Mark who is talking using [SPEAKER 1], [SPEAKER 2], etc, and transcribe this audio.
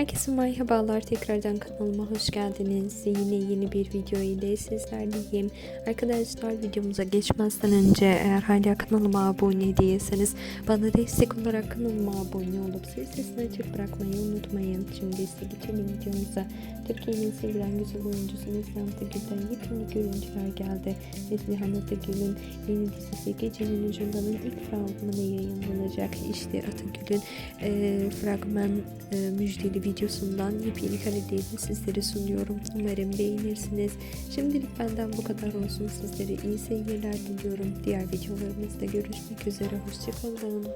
[SPEAKER 1] Herkese merhabalar tekrardan kanalıma hoş geldiniz. Yine yeni bir video ile sizlerleyim. Arkadaşlar videomuza geçmezden önce eğer hala kanalıma abone değilseniz bana destek olarak kanalıma abone olup ses sesini açık bırakmayı unutmayın. Şimdi ise geçelim videomuza. Türkiye'nin sevilen güzel oyuncusu Neslihan Atagül'den yepyeni görüntüler geldi. Neslihan Atagül'ün yeni dizisi Gecenin Ucunda'nın ilk fragmanı yayınlanacak. İşte Atagül'ün e, fragman e, müjdeli videosundan yepyeni karelerini sizlere sunuyorum. Umarım beğenirsiniz. Şimdilik benden bu kadar olsun. Sizlere iyi seyirler diliyorum. Diğer videolarımızda görüşmek üzere. Hoşçakalın.